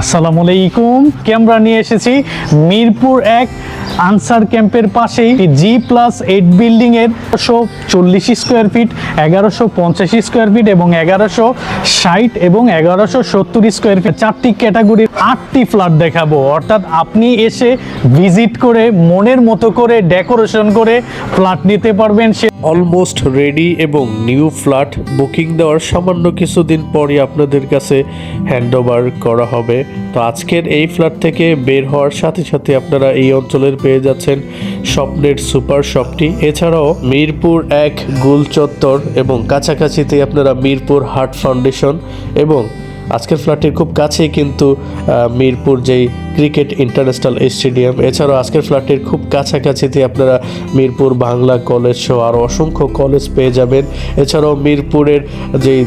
আসসালামু আলাইকুম। ক্যামেরা নিয়ে এসেছি মিরপুর এক আনসার ক্যাম্পের পাশেই জি প্লাস এইট বিল্ডিং এর একশো চল্লিশ স্কোয়ার ফিট এগারোশো পঞ্চাশ স্কোয়ার ফিট এবং এগারোশো ষাট এবং এগারোশো সত্তর স্কোয়ার ফিট চারটি ক্যাটাগরির আটটি ফ্ল্যাট দেখাবো। অর্থাৎ আপনি এসে ভিজিট করে, মনের মতো করে ডেকোরেশন করে ফ্ল্যাট নিতে পারবেন। সে অলমোস্ট রেডি এবং নিউ ফ্ল্যাট বুকিং দেওয়ার সামান্য কিছুদিন পরই আপনাদের কাছে হ্যান্ড করা হবে। তো আজকের এই ফ্ল্যাট থেকে বের হওয়ার সাথে সাথে আপনারা এই অঞ্চলের পেয়ে যাচ্ছেন স্বপ্নের সুপার শপটি। এছাড়াও মিরপুর এক গুল চত্বর এবং কাছাকাছিতে আপনারা মিরপুর হার্ট ফাউন্ডেশন এবং আজকের ফ্ল্যাটের খুব কাছেই কিন্তু মিরপুর যেই ক্রিকেট ইন্টারন্যাশনাল স্টেডিয়াম। এছাড়াও আজকের ফ্ল্যাটের খুব কাছাকাছিতে আপনারা মিরপুর বাংলা কলেজ সহ আরও অসংখ্য কলেজ পেয়ে যাবেন। এছাড়াও মিরপুরের যেই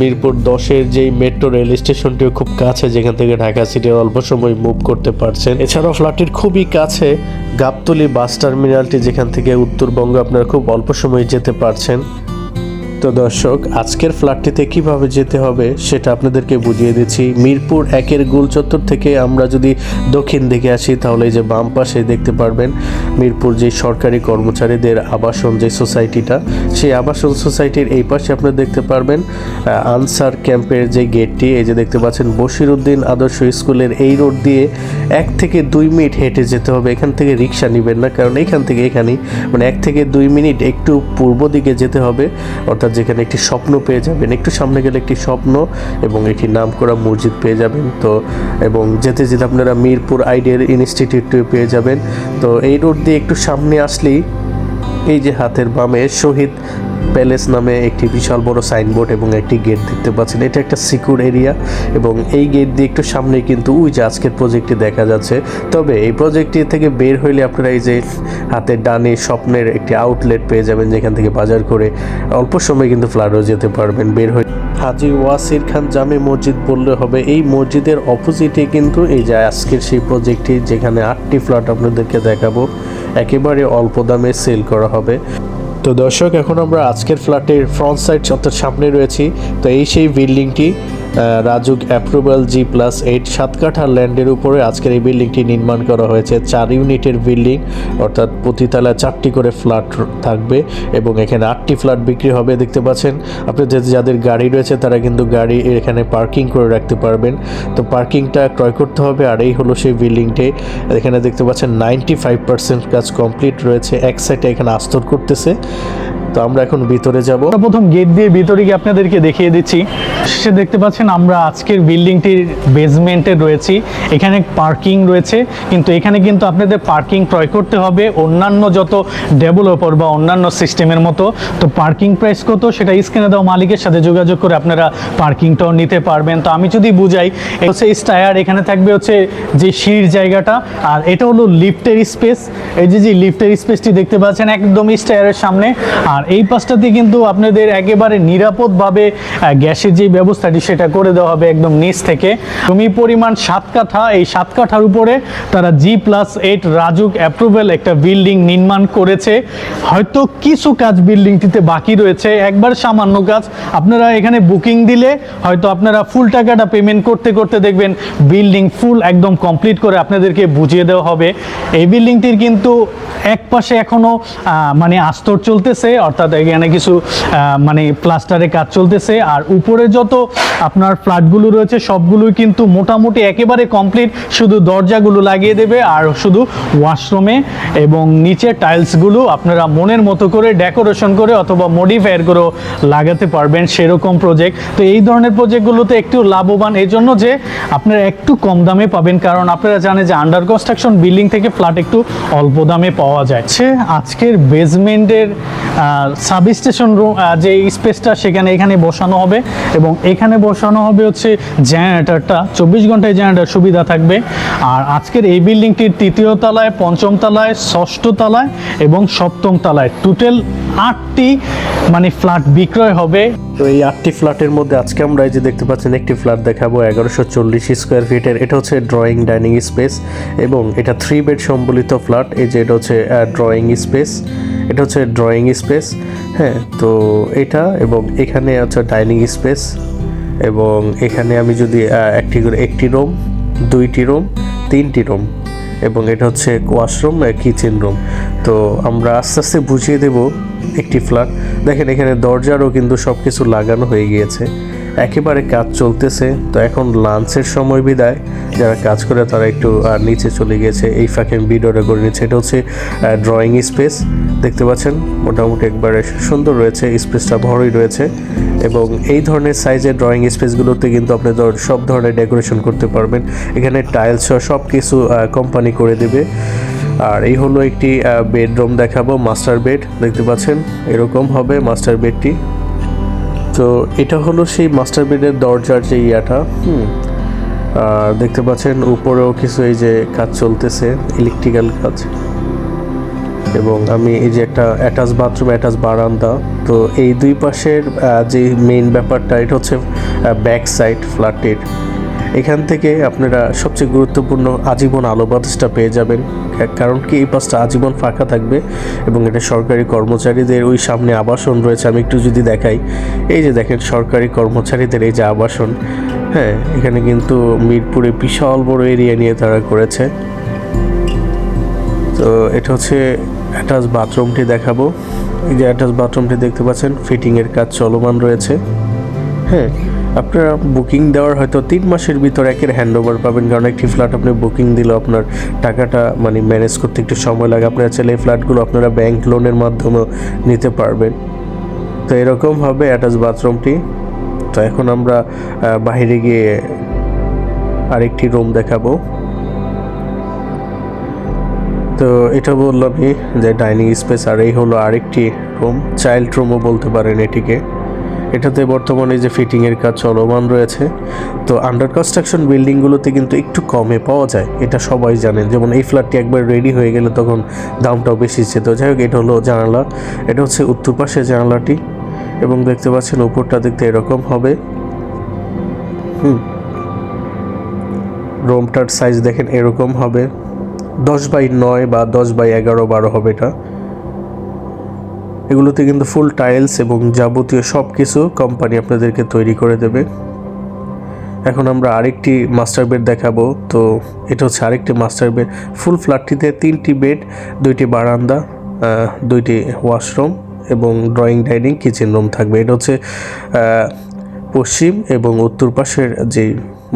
মিরপুর দশের যেই মেট্রো রেল স্টেশনটিও খুব কাছে, যেখান থেকে ঢাকা সিটির অল্প সময় মুভ করতে পারছেন। এছাড়াও ফ্ল্যাটের খুবই কাছে গাবতলি বাস টার্মিনালটি, যেখান থেকে উত্তরবঙ্গ আপনারা খুব অল্প সময়ে যেতে পারছেন। তো দর্শক, আজকের ফ্ল্যাটটিতে কীভাবে যেতে হবে সেটা আপনাদেরকে বুঝিয়ে দিচ্ছি। মিরপুর একের গোল চত্বর থেকে আমরা যদি দক্ষিণ দিকে আসি, তাহলে এই যে বাম পাশে দেখতে পারবেন মিরপুর যে সরকারি কর্মচারীদের আবাসন যে সোসাইটিটা, সেই আবাসন সোসাইটির এই পাশে আপনারা দেখতে পারবেন আনসার ক্যাম্পের যে গেটটি, এই যে দেখতে পাচ্ছেন বশিরউদ্দিন আদর্শ স্কুলের এই রোড দিয়ে এক থেকে দুই মিনিট হেঁটে যেতে হবে। এখান থেকে রিক্সা নেবেন না, কারণ এখান থেকে এখানেই মানে এক থেকে দুই মিনিট একটু পূর্ব দিকে যেতে হবে, অর্থাৎ যেখানে একটি স্বপ্ন পেয়ে যাবেন, একটু সামনে গেলে একটি স্বপ্ন এবং একটি নাম করা মসজিদ পেয়ে যাবেন। তো, এবং যেতে যেতে আপনারা মিরপুর আইডিয়াল ইনস্টিটিউট পেয়ে যাবেন। তো, এই রোড দিয়ে একটু সামনে আসলেই এই যে হাতের বামে শহীদ প্যালেস নামে একটি বিশাল বড় সাইনবোর্ড এবং একটি গেট দেখতে পাচ্ছেন। এটা একটা সিকিউর এরিয়া এবং এই গেট দিয়ে একটু সামনে কিন্তু ওই যে আজকের প্রজেক্টটি দেখা যাচ্ছে। তবে এই প্রজেক্টটি থেকে বের হইলে আপনারা এই যে হাতের ডানে স্বপ্নের একটি আউটলেট পেয়ে যাবেন, যেখান থেকে বাজার করে অল্প সময় কিন্তু ফ্ল্যাটও যেতে পারবেন। বের হয়ে হাজি ওয়াসির খান জামে মসজিদ বললে হবে, এই মসজিদের অপোজিটে কিন্তু এই যে আজকের সেই প্রজেক্টটি, যেখানে আটটি ফ্ল্যাট আপনাদেরকে দেখাবো, একেবারে অল্প দামে সেল করা হবে। তো দর্শক, এখন আমরা আজকের ফ্ল্যাটের ফ্রন্ট সাইড অর্থাৎ সামনে রয়েছি। তো এই সেই বিল্ডিংটি RAJUK approval G plus eight সাত কাঠা ল্যান্ডের উপরে আজকের এই বিল্ডিংটি নির্মাণ করা হয়েছে। চার ইউনিটের বিল্ডিং, অর্থাৎ প্রতিতলা চারটি করে ফ্ল্যাট থাকবে এবং এখানে আটটি ফ্ল্যাট বিক্রি হবে, দেখতে পাচ্ছেন? আপনাদের যাদের গাড়ি রয়েছে, তারা কিন্তু গাড়ি এখানে পার্কিং করে রাখতে পারবেন। তো পার্কিংটা ক্রয় করতে হবে, আর এই হলো সেই বিল্ডিংটি। এখানে দেখতে পাচ্ছেন নাইনটি ফাইভ পার্সেন্ট কাজ কমপ্লিট রয়েছে, এক সাইডে এখানে আস্তর করতেছে। তো আমরা এখন ভিতরে যাব। প্রথম গেট দিয়ে ভিতরে গিয়ে আপনাদেরকে দেখিয়ে দিচ্ছি। সে দেখতে পাচ্ছেন আমরা আজকের বিল্ডিংটির বেসমেন্টে রয়েছি। এখানে পার্কিং রয়েছে, কিন্তু এখানে কিন্তু আপনাদের পার্কিং ক্রয় করতে হবে অন্যান্য যত ডেভেলপার বা অন্যান্য সিস্টেমের মতো। তো পার্কিং প্রাইস কত? সেটা স্ক্রিনে দেওয়া মালিকের সাথে যোগাযোগ করে আপনারা পার্কিংটাও নিতে পারবেন। তো আমি যদি বুঝাই হচ্ছে স্টায়ার, এখানে থাকবে হচ্ছে যে সিঁড়ির জায়গাটা, আর এটা হলো লিফটের স্পেস। এই যে যে লিফটের স্পেসটি দেখতে পাচ্ছেন, একদম স্টায়ারের সামনে। আর এই পাশটাতে কিন্তু আপনাদের একেবারে নিরাপদভাবে গ্যাসের যে ব্যবস্থাটি সেটা করে দেওয়া হবে একদম নিচ থেকে। জমি পরিমাণ সাত কাঠা। এই সাত কাঠার উপরে তারা G plus eight RAJUK approval একটা বিল্ডিং নির্মাণ করেছে। হয়তো কিছু কাজ বিল্ডিংটিতে বাকি রয়েছে। একবার সামান্য কাজ। আপনারা এখানে বুকিং দিলে হয়তো আপনারা ফুল টাকাটা পেমেন্ট করতে করতে দেখবেন বিল্ডিং ফুল একদম কমপ্লিট করে আপনাদেরকে বুঝিয়ে দেওয়া হবে। এই বিল্ডিংটির কিন্তু এক পাশে এখনও আহ, মানে আস্তর চলতেছে অর্থাৎ এখানে কিছু মানে প্লাস্টারে কাজ চলতেছে। আর উপরে যত আপনার ফ্ল্যাটগুলো রয়েছে, সবগুলোই কিন্তু মোটামুটি একেবারে কমপ্লিট শুধু দরজাগুলো লাগিয়ে দেবে আর শুধু ওয়াশরুমে এবং নিচে টাইলসগুলো আপনারা মনের মতো করে ডেকোরেশন করে অথবা মডিফায়ার করেও লাগাতে পারবেন সেরকম প্রজেক্ট তো এই ধরনের প্রজেক্টগুলোতে একটু লাভবান। এই জন্য যে আপনারা একটু কম দামে পাবেন, কারণ আপনারা জানেন যে আন্ডার কনস্ট্রাকশন বিল্ডিং থেকে ফ্ল্যাট একটু অল্প দামে পাওয়া যায় সে আজকের বেসমেন্টের সাব স্টেশন রুম যে স্পেসটা সেখানে এখানে বসানো হবে এবং এখানে বসানো হবে হচ্ছে জেনারেটরটা। চব্বিশ ঘন্টায় জেনারেটর সুবিধা থাকবে। আর আজকের এই বিল্ডিংটির তৃতীয় তলায়, পঞ্চম তলায়, ষষ্ঠ তলায় এবং সপ্তম তলায় টোটাল আটটি মানে ফ্ল্যাট বিক্রয় হবে। তো এই আটটি ফ্ল্যাটের মধ্যে আজকে আমরা এই যে দেখতে পাচ্ছেন, একটি ফ্ল্যাট দেখাবো এগারোশো চল্লিশ স্কোয়ার ফিটের। এটা হচ্ছে ড্রয়িং ডাইনিং স্পেস এবং এটা থ্রি বেড সম্বলিত ফ্ল্যাট। এই যে এটা হচ্ছে ড্রয়িং স্পেস এটা হচ্ছে ড্রয়িং স্পেস হ্যাঁ তো এটা এবং এখানে হচ্ছে ডাইনিং স্পেস এবং এখানে আমি যদি একটি করে একটি রুম দুইটি রুম তিনটি রুম এবং এটা হচ্ছে ওয়াশরুম কিচেন রুম তো আমরা আস্তে আস্তে বুঝিয়ে দেব একটি ফ্ল্যাট দেখেন এখানে দরজারও কিন্তু সব কিছু লাগানো হয়ে গিয়েছে। একেবারে কাজ চলতেছে। তো এখন লাঞ্চের সময় বিদায়। যারা কাজ করে তারা একটু নিচে চলে গিয়েছে। এই ফাঁকে ভিডিওটা করে নিচ্ছে। এটা হচ্ছে ড্রয়িং স্পেস দেখতে পাচ্ছেন? মোটামুটি একবারে সুন্দর রয়েছে। স্পেসটা ভরই রয়েছে। এবং এই ধরনের সাইজের ড্রয়িং স্পেসগুলোতে কিন্তু আপনি সব ধরনের ডেকোরেশন করতে পারবেন। এখানে টাইলস সব কিছু কোম্পানি করে দেবে। আর এই হলো একটি বেডরুম দেখাবো মাস্টার বেড দেখতে পাচ্ছেন? এরকম হবে মাস্টার বেডটি তো এটা হলো সেই মাস্টার বেডের দরজার যে ইয়াটা। আর দেখতে পাচ্ছেন উপরেও কিছু এই যে কাজ চলতেছে ইলেকট্রিক্যাল কাজ। এবং আমি এই যে একটা অ্যাটাচ বাথরুম অ্যাটাচ বারান্দা, তো এই দুই পাশের যে মেইন ব্যাপারটা, এটা হচ্ছে ব্যাক সাইড ফ্ল্যাটের এখান থেকে আপনারা সবচেয়ে গুরুত্বপূর্ণ আজীবন আলো বাতাসটা পেয়ে যাবেন। কারণ কি, এই পাশটা আজীবন ফাঁকা থাকবে এবং এটা সরকারি কর্মচারীদের ওই সামনে আবাসন রয়েছে। আমি একটু যদি দেখাই, এই যে দেখেন সরকারি কর্মচারীদের এই যে আবাসন হ্যাঁ এখানে কিন্তু মিরপুরে বিশাল বড় এরিয়া নিয়ে তারা করেছে। তো এটা হচ্ছে অ্যাটাচ বাথরুমটি দেখাবো। এই যে অ্যাটাচ বাথরুমটি দেখতে পাচ্ছেন, ফিটিংয়ের কাজ চলমান রয়েছে। হ্যাঁ আপনারা বুকিং দেওয়ার হয়তো তিন মাসের ভিতর একের হ্যান্ড ওভার পাবেন, কারণ একটি ফ্ল্যাট আপনি বুকিং দিলে আপনার টাকাটা মানে ম্যানেজ করতে একটু সময় লাগে। আপনারা চাইলে এই ফ্ল্যাটগুলো আপনারা ব্যাংক লোনের মাধ্যমেও নিতে পারবেন। তো এরকম হবে অ্যাটাচ বাথরুমটি তো এখন আমরা বাইরে গিয়ে আরেকটি রুম দেখাবো। তো এটা বললামই যে ডাইনিং স্পেস আর এই হলো আরেকটি রুম চাইল্ড রুমও বলতে পারেন এটিকে। এটাতে বর্তমানে যে ফিটিংয়ের কাজ চলমান রয়েছে। তো আন্ডার কনস্ট্রাকশন বিল্ডিংগুলোতে কিন্তু একটু কমে পাওয়া যায়, এটা সবাই জানেন। যেমন এই ফ্ল্যাটটি একবার রেডি হয়ে গেলে তখন দামটাও বেশি ছিল। যাই হোক, এটা হলো জানালা। এটা হচ্ছে উত্তর পাশে জানালাটি এবং দেখতে পাচ্ছেন উপরটা দেখতে এরকম হবে। হুম। রুমটার সাইজ দেখেন এরকম হবে। দশ বাই নয় বা দশ বাই এগারো, বারো হবে এটা। এগুলোতে কিন্তু ফুল টাইলস এবং যাবতীয় সব কিছু কোম্পানি আপনাদেরকে তৈরি করে দেবে। এখন আমরা আরেকটি মাস্টার বেড দেখাবো। তো এটা হচ্ছে আরেকটি মাস্টার বেড ফুল ফ্ল্যাটটিতে তিনটি বেড দুইটি বারান্দা দুইটি ওয়াশরুম এবং ড্রয়িং ডাইনিং কিচেন রুম থাকবে। এটা হচ্ছে পশ্চিম এবং উত্তর পাশের যে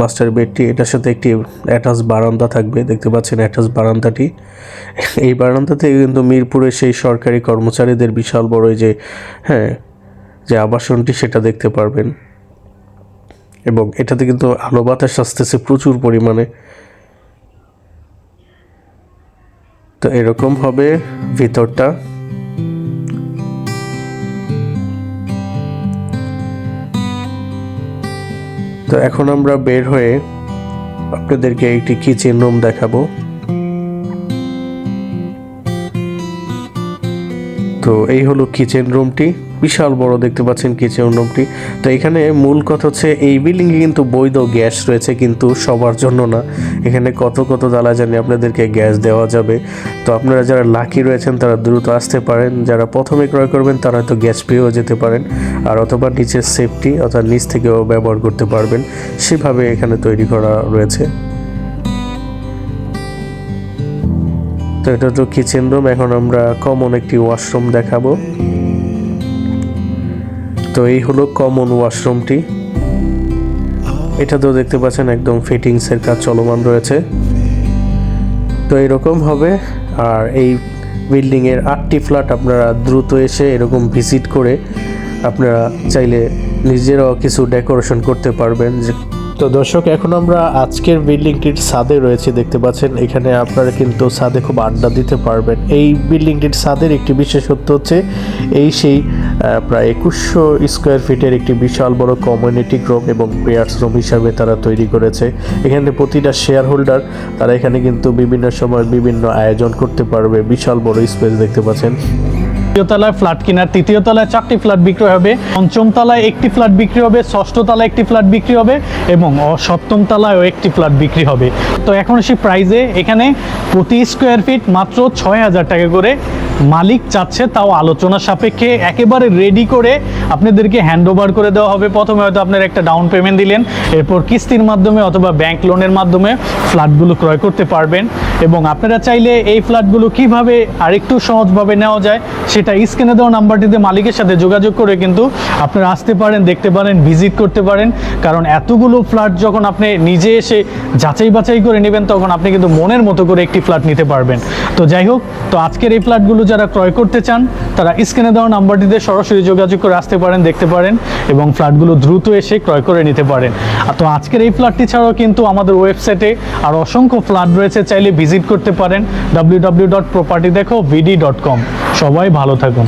মাস্টার বেডটি, এটার সাথে একটি অ্যাটাচ বারান্দা থাকবে, দেখতে পাচ্ছেন অ্যাটাচ বারান্দাটি। এই বারান্দা থেকে কিন্তু মিরপুরে সেই সরকারি কর্মচারীদের বিশাল বড় যে হ্যাঁ যে আবাসনটি, সেটা দেখতে পারবেন। এবং এটাতে কিন্তু আলো বাতাস আসতেছে প্রচুর পরিমাণে। তো এরকম হবে ভিতরটা। তো এখন আমরা বের হয়ে আপনাদেরকে একটি কিচেন রুম দেখাবো। তো এই হলো কিচেন রুমটি বিশাল বড় দেখতে পাচ্ছেন কিচেন রুমটি তো এখানে মূল কথা হচ্ছে, এই বিল্ডিংয়ে কিন্তু বৈধ গ্যাস রয়েছে, কিন্তু সবার জন্য না। এখানে কত কত দালা জানি আপনাদেরকে গ্যাস দেওয়া যাবে। তো আপনারা যারা লাকি রয়েছেন, তারা দ্রুত আসতে পারেন। যারা প্রথমে ক্রয় করবেন, তারা হয়তো গ্যাস পেয়েও যেতে পারেন। আর অথবা নিচের সেফটি অর্থাৎ নিচ থেকেও ব্যবহার করতে পারবেন। সেভাবে এখানে তৈরি করা রয়েছে। তো এটা তো কিচেন রুম এখন আমরা কমন একটি ওয়াশরুম দেখাবো। তো এই হলো কমন ওয়াশরুমটি এটা তো দেখতে পাচ্ছেন একদম ফিটিংসের কাজ চলমান রয়েছে। তো এরকম হবে, আর এই বিল্ডিংয়ের আটটি ফ্ল্যাট আপনারা দ্রুত এসে এরকম ভিজিট করে আপনারা চাইলে নিজেরাও কিছু ডেকোরেশন করতে পারবেন, যে তো দর্শক, এখন আমরা আজকের বিল্ডিংটির ছাদে রয়েছে, দেখতে পাচ্ছেন। এখানে আপনারা কিন্তু ছাদে খুব আড্ডা দিতে পারবেন। এই বিল্ডিংটির ছাদের একটি বিশেষত্ব হচ্ছে, এই সেই প্রায় একুশশো স্কোয়ার ফিটের একটি বিশাল বড় কমিউনিটি রুম এবং প্রেয়ার্স রুম হিসাবে তারা তৈরি করেছে। এখানে প্রতিটা শেয়ার হোল্ডার তারা এখানে কিন্তু বিভিন্ন সময় বিভিন্ন আয়োজন করতে পারবে। বিশাল বড় স্পেস দেখতে পাচ্ছেন। তৃতীয় তলায় ফ্ল্যাট কেনার তৃতীয় তলায় চারটি ফ্ল্যাট বিক্রি হবে পঞ্চম তলায় একটি ফ্ল্যাট বিক্রি হবে ষষ্ঠ তলায় একটি ফ্ল্যাট বিক্রি হবে এবং সপ্তম তলায়ও একটি ফ্ল্যাট বিক্রি হবে। তো এখন সেই প্রাইজে এখানে প্রতি স্কোয়ার ফিট মাত্র ছয় হাজার টাকা করে মালিক চাচ্ছে তাও আলোচনা সাপেক্ষে একেবারে রেডি করে আপনাদেরকে হ্যান্ড ওভার করে দেওয়া হবে। প্রথমে হয়তো আপনার একটা ডাউন পেমেন্ট দিলেন, এরপর কিস্তির মাধ্যমে অথবা ব্যাংক লোনের মাধ্যমে ফ্ল্যাটগুলো ক্রয় করতে পারবেন এবং আপনারা চাইলে এই ফ্ল্যাটগুলো কীভাবে আরেকটু সহজভাবে নেওয়া যায় সেটা স্ক্রিনে দেওয়া নাম্বারটিতে মালিকের সাথে যোগাযোগ করে কিন্তু আপনারা আসতে পারেন, দেখতে পারেন ভিজিট করতে পারেন। কারণ এতগুলো ফ্ল্যাট যখন আপনি নিজে এসে যাচাই বাছাই করে নেবেন, তখন আপনি কিন্তু মনের মতো করে একটি ফ্ল্যাট নিতে পারবেন। তো যাই হোক, তো আজকের এই ফ্ল্যাটগুলো যারা ক্রয় করতে চান, তারা স্ক্রিনে দেওয়া নাম্বারটিতে সরাসরি যোগাযোগ করে আসতে পারেন, দেখতে পারেন এবং ফ্ল্যাটগুলো দ্রুত এসে ক্রয় করে নিতে পারেন। তো আজকের এই ফ্ল্যাটটি ছাড়াও কিন্তু আমাদের ওয়েবসাইটে আর অসংখ্য ফ্ল্যাট রয়েছে, চাইলে ভিজিট করতে পারেন। ডাব্লিউ ডাব্লিউ ডট প্রপার্টি দেখো ভিডি ডট কম সবাই ভালো থাকুন।